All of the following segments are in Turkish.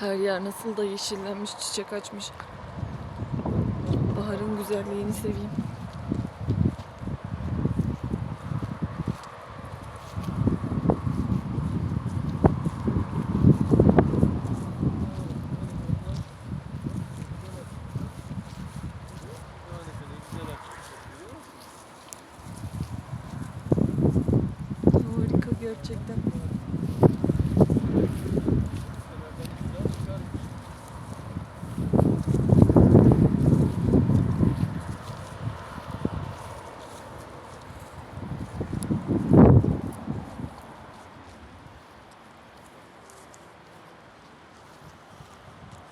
Her yer nasıl da yeşillenmiş, çiçek açmış. Baharın güzelliğini seveyim. Harika gerçekten.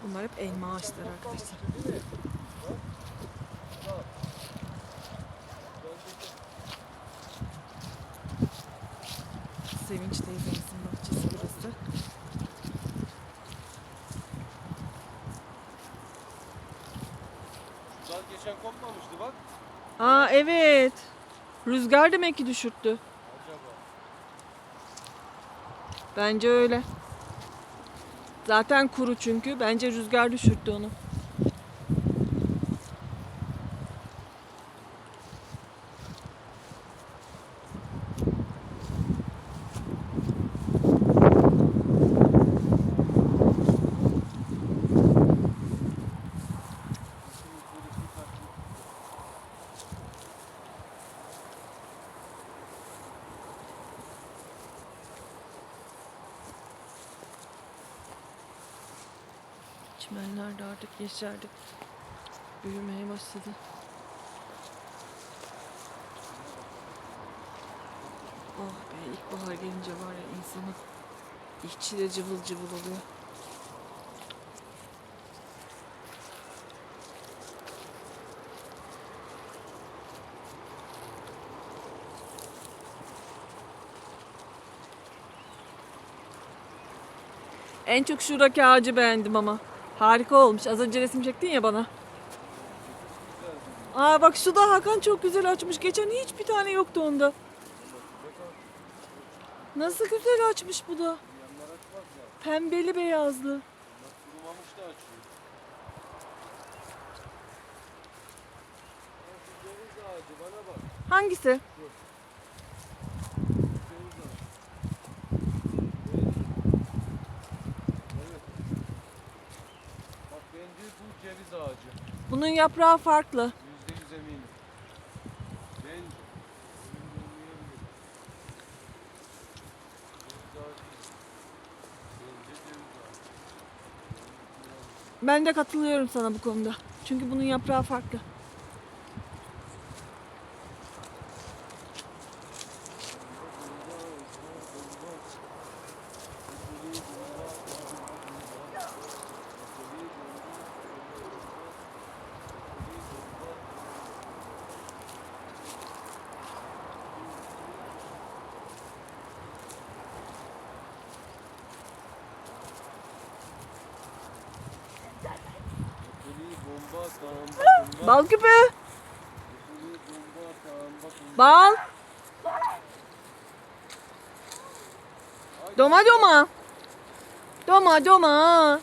Bunlar hep elma ağaçları arkadaşlar. Sevinç teyzemizin bahçesi burası. Dal geçen kopmamıştı bak. Aa evet. Rüzgar demek ki düşürttü. Acaba. Bence öyle. Zaten kuru çünkü. Bence rüzgar düşürttü onu. Çimenler de artık yeşerdi. Büyümeye başladı. Oh be ilkbahar gelince var ya insanın içi de cıvıl cıvıl oluyor. En çok şuradaki ağacı beğendim ama. Harika olmuş. Az önce resim çektin ya bana. Aa bak şu da Hakan çok güzel açmış. Geçen hiçbir tane yoktu onda. Nasıl güzel açmış bu da. Pembeli beyazlı. Bunlar kurumamış da açıyor. Ya şu ceviz ağacı bana bak. Hangisi? Ceviz ağacı. Evet. Bak bence bu ceviz ağacı. Bunun yaprağı farklı. Yüzde yüz eminim. Ağacı. Ben de katılıyorum sana bu konuda. Çünkü bunun yaprağı farklı. Bal küpü. Bal. Doma doma. Doma doma.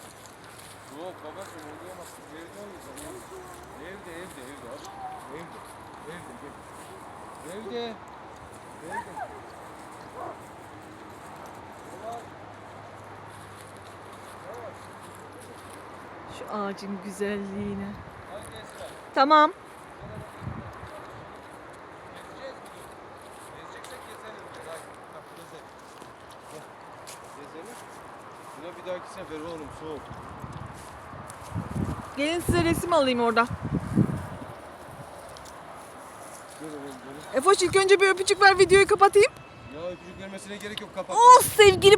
Şu ağacın güzelliğine. Tamam. Bir dahaki sefer oğlum soğuk. Gelin size resim alayım orada. Efoş ilk önce bir öpücük ver videoyu kapatayım. Ya öpücük vermesine gerek yok kapat. Oh sevgili